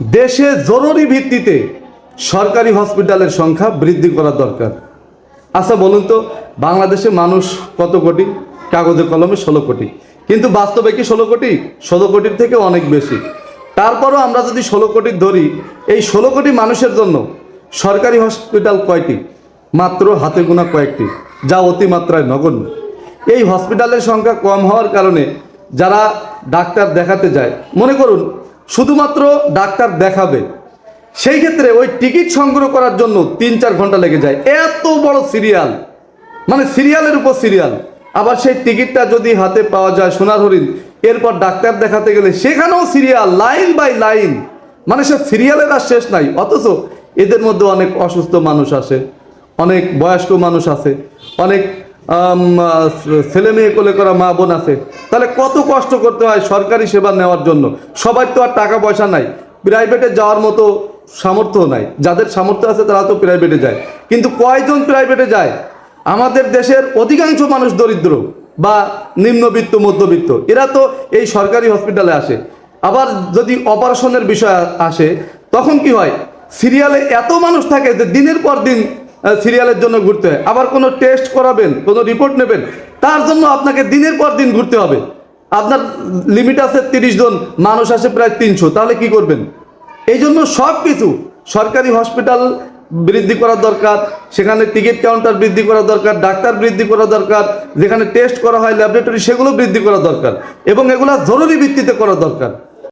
দেশে জরুরি ভিত্তিতে সরকারি হসপিটালের সংখ্যা বৃদ্ধি করা দরকার। আচ্ছা বলুন তো, বাংলাদেশে মানুষ কত কোটি? কাগজে কলমে ষোলো কোটি। কিন্তু বাস্তবে কি ষোলো কোটি? ষোলো কোটির থেকে অনেক বেশি। তারপরও আমরা যদি ষোলো কোটি ধরি, এই ষোলো কোটি মানুষের জন্য সরকারি হসপিটাল কয়টি? মাত্র হাতে গোনা কয়েকটি, যা অতিমাত্রায় নগণ্য। এই হসপিটালের সংখ্যা কম হওয়ার কারণে যারা ডাক্তার দেখাতে যায়, মনে করুন শুধুমাত্র ডাক্তার দেখাবে। সেই ক্ষেত্রে ওই টিকিট সংগ্রহ করার জন্য তিন চার ঘণ্টা লেগে যায়। এত বড় সিরিয়াল। মানে সিরিয়ালের উপর সিরিয়াল। আবার সেই টিকিটটা যদি হাতে পাওয়া যায় সোনার হরিণ এরপর ডাক্তার দেখাতে গেলে সেখানেও সিরিয়াল, লাইন বাই লাইন। মানে সে সিরিয়ালের আর শেষ নাই। অথচ এদের মধ্যে অনেক অসুস্থ মানুষ আসে, অনেক বয়স্ক মানুষ আছে অনেক ছেলে মেয়ে কোলে করা মা বোন আছে, তাহলে কত কষ্ট করতে হয় সরকারি সেবা নেওয়ার জন্য? সবার তো আর টাকা পয়সা নাই প্রাইভেটে যাওয়ার মতো সামর্থ্য নাই, যাদের সামর্থ্য আছে তারা তো প্রাইভেটে যায়। কিন্তু কয়জন প্রাইভেটে যায়? আমাদের দেশের অধিকাংশ মানুষ দরিদ্র বা নিম্নবিত্ত, মধ্যবিত্ত, এরা তো এই সরকারি হসপিটালে আসে। আবার যদি অপারেশনের বিষয় আসে, তখন কি হয়? সিরিয়ালে এত মানুষ থাকে যে দিনের পর দিন সিরিয়ালের জন্য ঘুরতে হয়। আবার কোনো টেস্ট করাবেন, কোনো রিপোর্ট নেবেন, তার জন্য আপনাকে দিনের পর দিন ঘুরতে হবে। আপনার লিমিট আছে তিরিশ জন, মানুষ আসে প্রায় তিনশো, তাহলে কি করবেন? এই জন্য সব কিছু, সরকারি হসপিটাল বৃদ্ধি করা দরকার, সেখানে টিকিট কাউন্টার বৃদ্ধি করা দরকার, ডাক্তার বৃদ্ধি করা দরকার, যেখানে টেস্ট করা হয় ল্যাবরেটরি সেগুলো বৃদ্ধি করা দরকার, এবং এগুলো জরুরি ভিত্তিতে করা দরকার।